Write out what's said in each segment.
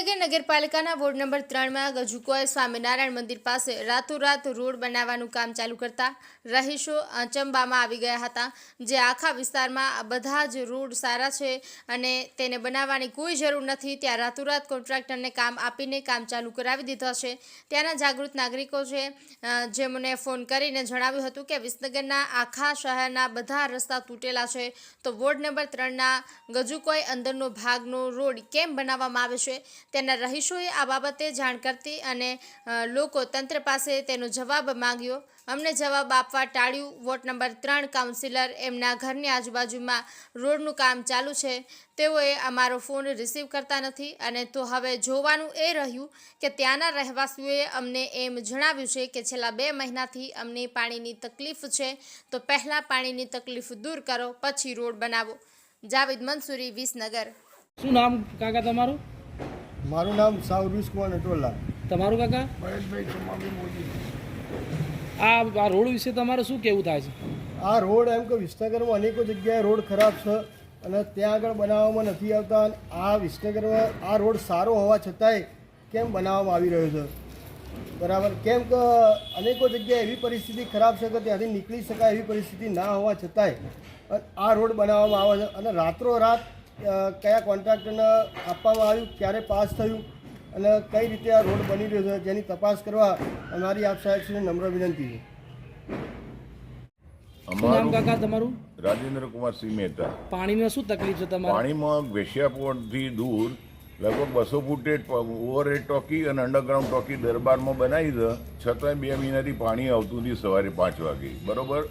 વિસનગર નગરપાલિકાના ward number ત્રણમાં ગજુકોએ સ્વામિનારાયણ મંદિર પાસે રાતોરાત રોડ બનાવવાનું કામ ચાલુ કરતા રહીશો અચંબામાં આવી ગયા હતા. જે આખા વિસ્તારમાં બધા જ રોડ સારા છે અને તેને બનાવવાની કોઈ જરૂર નથી. ત્યાં રાતોરાત કોન્ટ્રાક્ટરને કામ આપીને કામ ચાલુ કરાવી દીધા છે. ત્યાંના જાગૃત નાગરિકો છે જેમને ફોન કરીને જણાવ્યું હતું કે વિસનગરના આખા શહેરના બધા રસ્તા તૂટેલા છે. તો વોર્ડ નંબર ત્રણના ગજુકોઈ અંદરનો ભાગનો રોડ કેમ બનાવવામાં આવે છે? તેના રહીશોએ આ બાબતે જાણ કરતી અને લોકો તંત્ર પાસે તેનો જવાબ માંગ્યો. અમને જવાબ આપવા ટાળ્યું. વોર્ડ નંબર ત્રણ કાઉન્સિલર એમના ઘરની આજુબાજુમાં રોડનું કામ ચાલુ છે. તેઓએ અમારો ફોન રિસીવ કરતા નથી અને તો હવે જોવાનું એ રહ્યું કે ત્યાંના રહેવાસીઓએ અમને એમ જણાવ્યું છે કે છેલ્લા બે મહિનાથી અમને પાણીની તકલીફ છે. તો પહેલાં પાણીની તકલીફ દૂર કરો, પછી રોડ બનાવો. જાવેદ મંસૂરી, વિસનગર. શું નામ કાકા તમારું? મારું નામ સાવરુષ કુમાર નટોલા તમારું કાકા? આ આ રોડ વિશે તમારે શું કેવું થાય છે? આ રોડ એમ કે વિસનગરમાં અનેકો જગ્યાએ રોડ ખરાબ છે અને ત્યાં આગળ બનાવવામાં નથી આવતા આ વિસનગરમાં આ રોડ સારો હોવા છતાંય કેમ બનાવવામાં આવી રહ્યો છે? બરાબર? કેમ કે અનેકો જગ્યાએ એવી પરિસ્થિતિ ખરાબ છે કે ત્યાંથી નીકળી શકાય એવી પરિસ્થિતિ ના હોવા છતાંય આ રોડ બનાવવામાં આવે છે અને રાત્રોરાત અ, કયા કોન્ટ્રાક્ટરને આપવામાં આવ્યું ક્યારે પાસ થયું અને કઈ રીતે આ રોડ બની રહ્યો છે જેની તપાસ કરવા અમારી આપ સાહેબશ્રીને નમ્ર વિનંતી છે. અમારું કાકા તમારું? રાજેન્દ્ર કુમાર સિંહ મહેતા. પાણીમાં શું તકલીફ છે તમારે? પાણીમાં વેશ્યાપોર્ટથી દૂર લગભગ બસો ફૂટે ઓવરહેડ ટોકી અને અંડરગ્રાઉન્ડ ટોકી દરબારમાં બનાવી છે. છતાંય બે મહિનાથી પાણી આવતું નથી સવારે પાંચ વાગે. બરોબર?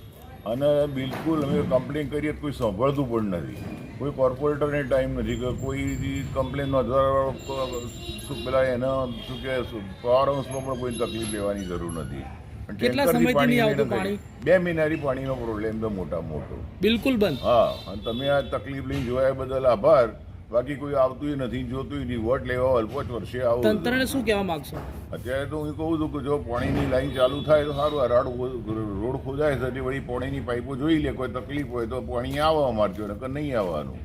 અને બિલકુલ અમે કમ્પ્લેન કરીએ તો કોઈ સાંભળતું પણ નથી. કોઈ કોર્પોરેટરને ટાઈમ નથી કે કોઈ કમ્પ્લેન નોંધવા પેલા એના શું કે પાવર હાઉસમાં પણ કોઈ તકલીફ લેવાની જરૂર નથી. કેટલા સમયથી આવતું પાણી? બે મહિનાથી પાણીનો પ્રોબ્લેમ તો મોટા મોટો. બિલકુલ બંધ. હા અને તમે આ તકલીફ લઈને જોયા બદલ આભાર. બાકી કોઈ આવતું નથી જોતું નથી વોટ લેવા અલ્પોચ વર્ષે આવું તંત્રને શું કહેવા માંગશો? અત્યારે તો હું કહું છું કે જો પાણીની લાઈન ચાલુ થાય તો સારું રાડ રોડ ખોદાય છે વળી પાણીની પાઇપો જોઈ લે કોઈ તકલીફ હોય તો પાણી આવે અમારે જોડે કે નહીં આવવાનું.